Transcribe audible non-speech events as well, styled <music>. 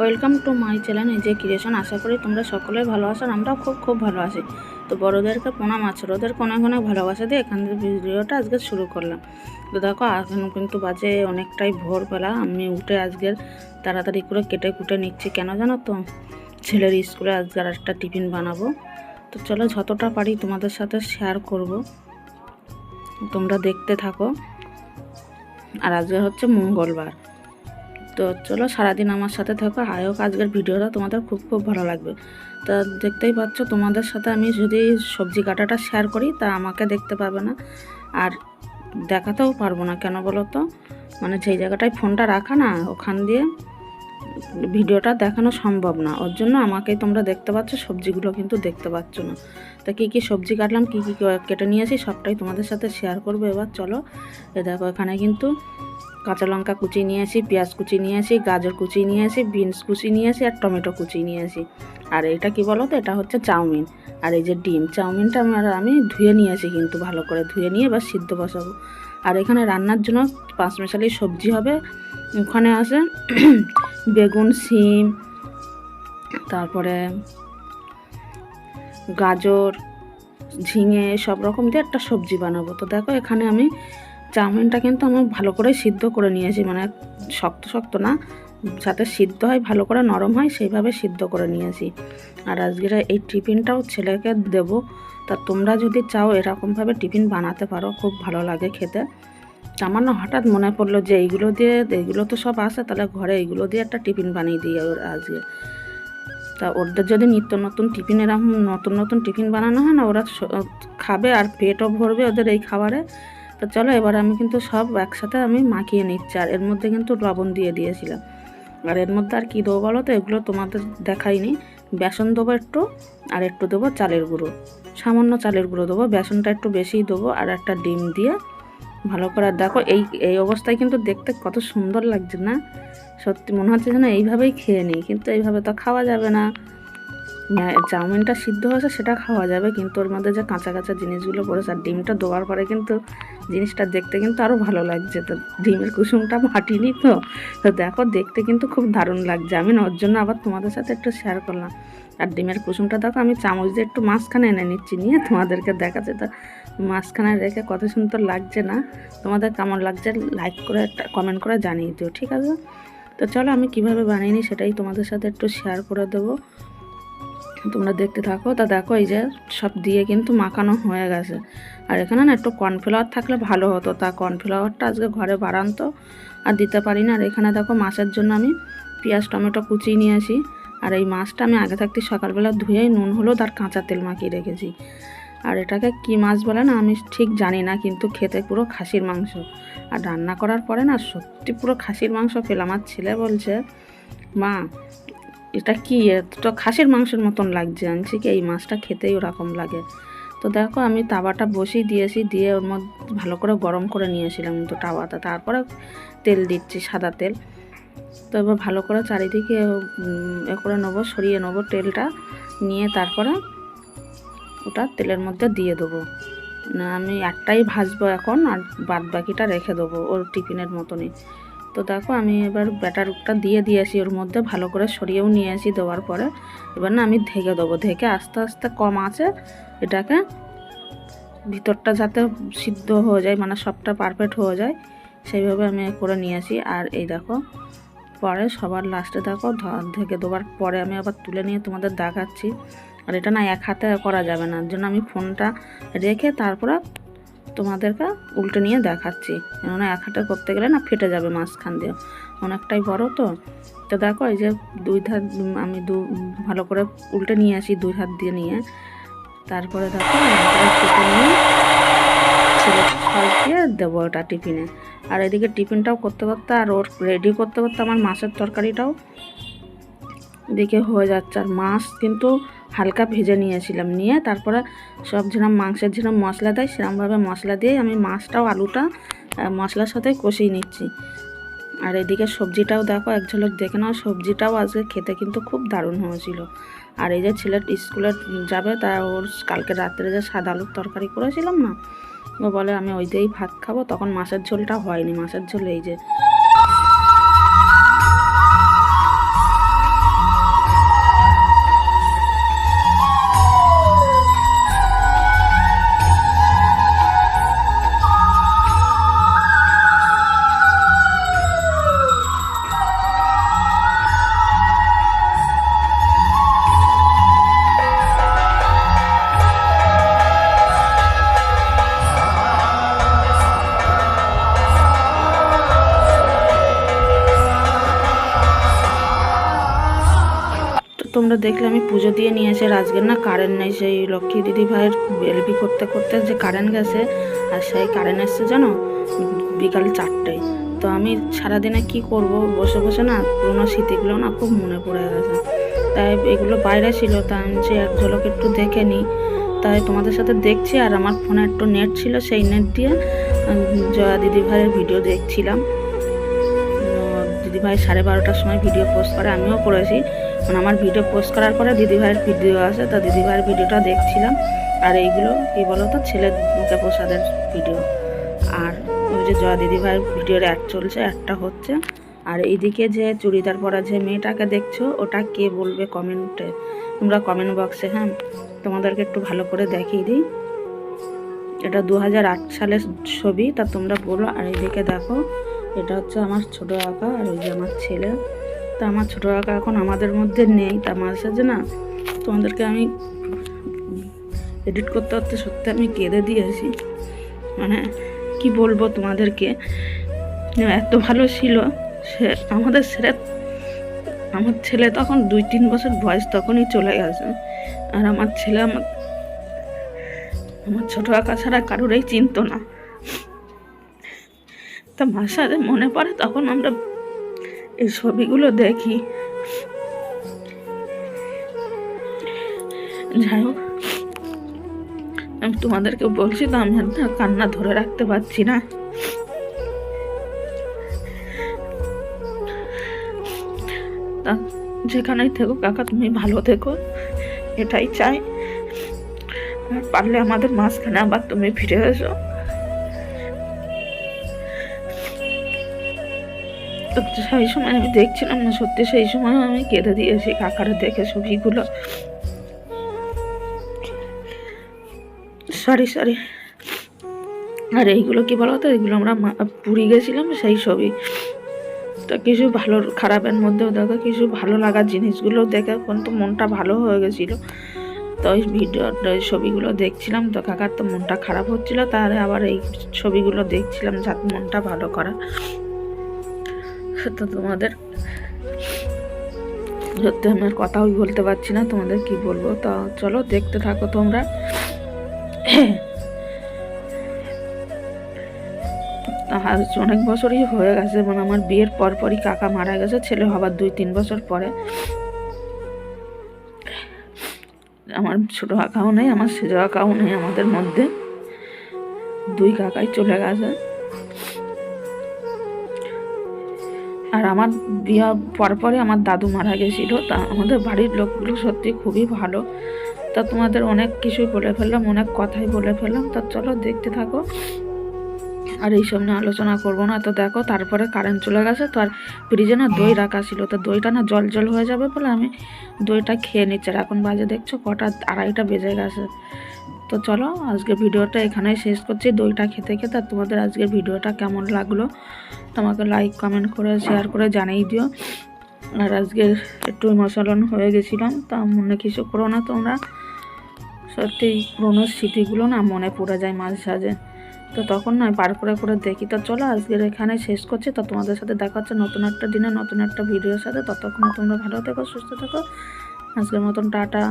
Welcome to my channel যে creation. আশা করি তোমরা সকলে ভালো আর আমরাও খুব খুব ভালো আছি। তো বড়োদেরকে প্রণাম আছে ওদের অনেক অনেক ভালোবাসা দিয়ে এখান থেকে ভিডিওটা আজকে শুরু করলাম। তো দেখো, এখন কিন্তু বাজে অনেকটাই ভোরবেলা। আমি উঠে আজকের তাড়াতাড়ি করে কেটে কুটে নিচ্ছি। কেন জানো তো? ছেলের স্কুলে আজকে আর একটা টিফিন বানাবো। তো চলো, যতটা পারি তোমাদের সাথে শেয়ার করব। তোমরা দেখতে থাকো। আর আজকে হচ্ছে মঙ্গলবার। তো চলো সারাদিন আমার সাথে থাকো। আয়োক আজকের ভিডিওটা তোমাদের খুব খুব ভালো লাগবে। তা দেখতেই পাচ্ছ, তোমাদের সাথে আমি যদি সবজি কাটাটা শেয়ার করি, তা আমাকে দেখতে পাবে না। আর দেখাতেও পারব না, কেন বলো তো? মানে যেই জায়গাটায় ফোনটা রাখা না, ওখান দিয়ে ভিডিওটা দেখানো সম্ভব না। ওর জন্য আমাকেই তোমরা দেখতে পাচ্ছ, সবজিগুলো কিন্তু দেখতে পাচ্ছ না। তা কী কী সবজি কাটলাম, কী কী কেটে নিয়েছি, সবটাই তোমাদের সাথে শেয়ার করব। এবার চলো, এ দেখো, এখানে কিন্তু কাঁচা লঙ্কা কুচি নিয়ে আসি, পেঁয়াজ কুচি নিয়ে আসি, গাজর কুচি নিয়ে আসি, বিনস কুচি নিয়ে আসি আর টমেটো কুচি নিয়ে আসি। আর এটা কি বলো তো এটা হচ্ছে চাউমিন। আর এই যে ডিম, চাউমিনটা আমার, আমি ধুয়ে নিয়ে আসি কিন্তু ভালো করে ধুয়ে নিয়ে এবার সিদ্ধ বসাবো। আর এখানে রান্নার জন্য পাঁচ মেশালি সবজি হবে। ওখানে আছে <clears throat> বেগুন সিম তারপরে গাজর, ঝিঙে, সব রকম দিয়ে একটা সবজি বানাবো। তো দেখো এখানে আমি চাউমিনটা কিন্তু আমি ভালো করে সিদ্ধ করে নিয়েছি মানে শক্ত শক্ত না, যাতে সিদ্ধ হয়, ভালো করে নরম হয়, সেইভাবে সিদ্ধ করে নিয়েছি। আর আজকের এই টিফিনটাও ছেলেকে দেবো, তা তোমরা যদি চাও এরকমভাবে টিফিন বানাতে পারো, খুব ভালো লাগে খেতে। আমার না হঠাৎ মনে পড়ল যে এইগুলো দিয়ে, এইগুলো তো সব আছে, তাহলে ঘরে এইগুলো দিয়ে একটা টিফিন বানিয়ে দিই ওর আজকে। তা ওদের যদি নিত্য নতুন টিফিন, এরকম নতুন নতুন টিফিন বানানো হয় না, ওরা খাবে আর পেটও ভরবে ওদের এই খাবারে। তো চলো এবার আমি কিন্তু সব একসাথে আমি মাখিয়ে নিচ্ছি, আর এর মধ্যে কিন্তু লবণ দিয়ে দিয়েছিলাম। আর এর মধ্যে আর কী দেবো বলো তো? এগুলো তোমাদের দেখাইনি। বেসন দেবো একটু, আর একটু দেবো চালের গুঁড়ো। সামান্য চালের গুঁড়ো দেবো, বেসনটা একটু বেশিই দেবো, আর একটা ডিম দিয়ে ভালো করে। দেখো, এই এই অবস্থায় কিন্তু দেখতে কত সুন্দর লাগছে না? সত্যি মনে হচ্ছে যেন এইভাবেই খেয়ে নিই, কিন্তু এইভাবে তো খাওয়া যাবে না। চাউমিনটা সিদ্ধ হয়েছে, সেটা খাওয়া যাবে, কিন্তু ওর মধ্যে যে কাঁচা কাঁচা জিনিসগুলো পড়েছে আর ডিমটা দেওয়ার পরে কিন্তু জিনিসটা দেখতে কিন্তু আরও ভালো লাগছে। তো ডিমের কুসুমটা মাটিনি তো তো দেখো দেখতে কিন্তু খুব দারুণ লাগছে। আমি ওর জন্য আবার তোমাদের সাথে একটু শেয়ার করলাম। আর ডিমের কুসুমটা দেখো, আমি চামচ দিয়ে একটু মাঝখানে এনে নিচ্ছি, নিয়ে তোমাদেরকে দেখাচ্ছে। তো মাঝখানে রেখে কত সুন্দর লাগছে না? তোমাদের কেমন লাগছে? লাইক করে একটা কমেন্ট করে জানিয়ে দিও, ঠিক আছে? তো চলো আমি কীভাবে বানিয়ে নিই সেটাই তোমাদের সাথে একটু শেয়ার করে দেবো। তোমরা দেখতে থাকো। তা দেখো, এই যে সব দিয়ে কিন্তু মাখানো হয়ে গেছে। আর এখানে না একটু কর্নফ্লাওয়ার থাকলে ভালো হতো। তা কর্নফ্লাওয়ারটা আজকে ঘরে বাড়ানতো আর দিতে পারি না। আর এখানে দেখো মাছের জন্য আমি পেঁয়াজ, টমেটো কুচিয়ে নিয়েছি। আর এই মাছটা আমি আগে থাকতে সকালবেলা ধুয়েই নুন, হলুদ আর কাঁচা তেল মাখিয়ে রেখেছি। আর এটাকে কি মাছ বলে না আমি ঠিক জানি না, কিন্তু খেতে পুরো খাসির মাংস। আর রান্না করার পরে না সত্যি পুরো খাসির মাংস পেলাম। আমার ছেলে বলছে, মা এটা কি? তো খাসির মাংসের মতন লাগছে। আনছি কি? এই মাছটা খেতেই ওরকম লাগে। তো দেখো, আমি তাওয়াটা বসিয়ে দিয়েছি, দিয়ে ওর মধ্যে ভালো করে গরম করে নিয়েছিলাম তো তাওয়াটা। তারপরে তেল দিচ্ছি, সাদা তেল। তো এবার ভালো করে চারিদিকে এ করে নেব, সরিয়ে নেব তেলটা। নিয়ে তারপরে ওটা তেলের মধ্যে দিয়ে দেবো। আমি একটাই ভাজবো এখন, আর বাদ বাকিটা রেখে দেবো ওর টিফিনের মতনই। তো দেখো, আমি এবার ব্যাটারটা দিয়ে দিয়েছি ওর মধ্যে ভালো করে সরিয়েও নিয়ে আসি দেওয়ার পরে। এবার না আমি ঢেকে দেবো। ঢেকে আস্তে আস্তে কম আছে। এটাকে ভিতরটা যাতে সিদ্ধ হয়ে যায় মানে সবটা পারফেক্ট হয়ে যায়, সেইভাবে আমি করে নিয়ে আসি। আর এই দেখো, পরে সবার লাস্টে দেখো ঢেকে দেওয়ার পরে আমি আবার তুলে নিয়ে তোমাদের দেখাচ্ছি। আর এটা না এক হাতে করা যাবে না। জন্য আমি ফোনটা রেখে তারপরে তোমাদেরকে উল্টে নিয়ে দেখাচ্ছি। কেননা এক হাতে করতে গেলে না ফেটে যাবে মাঝখান দিয়ে। অনেকটাই বড় তো। তো দেখো, এই যে দুই ধার আমি দু, ভালো করে উল্টে নিয়ে আসি দুই হাত দিয়ে নিয়ে। তারপরে দেখো দিয়ে দেবো ওটা টিফিনে। আর এদিকে টিফিনটাও করতে করতে আর ওর রেডি করতে করতে আমার মাছের তরকারিটাও দিকে হয়ে যাচ্ছে। আর মাছ কিন্তু হালকা ভেজে নিয়েছিলাম, নিয়ে তারপরে সব যেরকম মাংসের যেরকম মশলা দেয় সেরকমভাবে মশলা দিয়ে আমি মাছটাও, আলুটা মশলার সাথে কষিয়ে নিচ্ছি। আর এদিকে সবজিটাও দেখো, এক ঝলক দেখে নাও, সবজিটাও আজকে খেতে কিন্তু খুব দারুণ হয়েছিল। আর এই যে ছেলের স্কুলে যাবে, তা ওর কালকে রাত্রে যে সাদা আলুর তরকারি করেছিলাম না, ও বলে আমি ওই দিয়েই ভাত খাব, তখন মাছের ঝোলটা হয়নি, মাছের ঝোল এই যে তোমরা দেখলে আমি পুজো দিয়ে নিয়ে এসে আর আজকের না কারেন্ট নেই, সেই লক্ষ্মী দিদি ভাইয়ের এলবি করতে করতে যে কারেন্ট গেছে, আর সেই কারেন্ট এসছে জানো? বিকাল চারটেয়। তো আমি সারাদিনে কি করব? বসে বসে না পুরোনো স্মৃতিগুলো না খুব মনে পড়ে গেছে। তাই এগুলো বাইরে ছিল তাই আমি যে এক ঝলক একটু দেখে নিই। তাই তোমাদের সাথে দেখছি, আর আমার ফোনে একটু নেট ছিল, সেই নেট দিয়ে জয়া দিদি ভাইয়ের ভিডিও দেখছিলাম। দিদি ভাই সাড়ে বারোটার সময় ভিডিও পোস্ট করে, আমিও করেছি। মানে আমার ভিডিও পোস্ট করার পরে দিদি ভাইয়ের ভিডিও আছে তো দিদি ভাইয়ের ভিডিওটা দেখছিলাম। আর এইগুলো, কী বলো তো ছেলে মুখে প্রসাদের ভিডিও আর ওই যে জয়া দিদি ভাইয়ের ভিডিওর অ্যাড চলছে অ্যাডটা হচ্ছে। আর এইদিকে যে চুড়িদার পরা যে মেয়েটাকে দেখছ, ওটা কে বলবে কমেন্টে তোমরা কমেন্ট বক্সে হ্যাঁ তোমাদেরকে একটু ভালো করে দেখিয়ে দিই। এটা দু হাজার আট সালের ছবি, তা তোমরা বলো। আর এইদিকে দেখো এটা হচ্ছে আমার ছোট আঁকা আর ওই যে আমার ছেলে। তা আমার ছোট আঁকা এখন আমাদের মধ্যে নেই, তা মাঝে সাঝে না তোমাদেরকে আমি এডিট করতে করতে সত্যি আমি কেঁদে দিয়েছি মানে কি বলব তোমাদেরকে? এত ভালো ছিল সে আমাদের ছেলে, আমার ছেলে তখন দুই তিন বছর বয়স তখনই চলে গেছে। আর আমার ছেলে আমার আমার ছোট আঁকা ছাড়া কারোরই চিনতো না। মার সাথে মনে পড়ে, তখন আমরা এই ছবিগুলো দেখি। যাই হোক, আমি তোমাদেরকে বলছি তো, আমি কান্না ধরে রাখতে পারছি না। যেখানেই থেকো কাকা, তুমি ভালো থেকো, এটাই চাই। পারলে আমাদের মাঝখানে আবার তুমি ফিরে এসো। সেই সময় আমি দেখছিলাম না, সত্যি সেই সময় আমি কেঁদে দিয়েছি কাকারে দেখে ছবিগুলো। সরি সরি আর এইগুলো কি বলো তো এগুলো আমরা পুরী গেছিলাম সেই ছবি। তো কিছু ভালো, খারাপের মধ্যেও দেখো, কিছু ভালো লাগার জিনিসগুলো দেখে এখন তো মনটা ভালো হয়ে গেছিল। তো ওই ভিডিও ওই ছবিগুলো দেখছিলাম, তো কাকার তো মনটা খারাপ হচ্ছিল, তাহলে আবার এই ছবিগুলো দেখছিলাম যাতে মনটা ভালো করা তো তোমাদের। সত্যি আমি আর কথাও বলতে পারছি না, তোমাদের কি বলব? তা চলো, দেখতে থাকো তোমরা। আজ অনেক বছরই হয়ে গেছে মানে আমার বিয়ের পর পরই কাকা মারা গেছে, ছেলে হবার দুই তিন বছর পরে। আমার ছোট কাকাও নেই, আমার সেজ কাকাও নেই আমাদের মধ্যে। দুই কাকাই চলে গেছে। আর আমার বিয়ে পর পরে আমার দাদু মারা গেছিল, তা আমাদের বাড়ির লোকগুলো সত্যি খুবই ভালো। তা তোমাদের অনেক কিছুই বলে ফেললাম, অনেক কথাই বলে ফেললাম, তা চলো দেখতে থাকো। আর এইসব নিয়ে আলোচনা করব না, তো দেখো তারপরে কারেন্ট চলে গেছে, তো আর ফ্রিজে না দই রাখা ছিল, তো দইটা না জল জল হয়ে যাবে বলে আমি দইটা খেয়ে নিচ্ছি। আর এখন বাজে দেখছ কটা, আড়াইটা বেজে গেছে। তো চলো আজকে ভিডিওটা এখানেই শেষ করছি দইটা খেতে খেতে, তোমাদের আজকে ভিডিওটা কেমন লাগল? তোমাকে লাইক কমেন্ট করে শেয়ার করে জানিয়ে দিও। আর আজকে একটু ইমোশনাল হয়ে গেছিলাম, তা মনে কিছু করো না তোমরা। সত্যি পুরোনো স্মৃতিগুলো না মনে পড়ে যায় মাঝে সাঝে। তো তখন নয়, বার করে করে দেখি। তো চলো আজকের এখানে শেষ করছি। তো তোমাদের সাথে দেখা হচ্ছে নতুন একটা দিনে, নতুন একটা ভিডিওর সাথে। ততক্ষণে তোমরা ভালো থেকো, সুস্থ থেকো। আজকের মতন টাটা।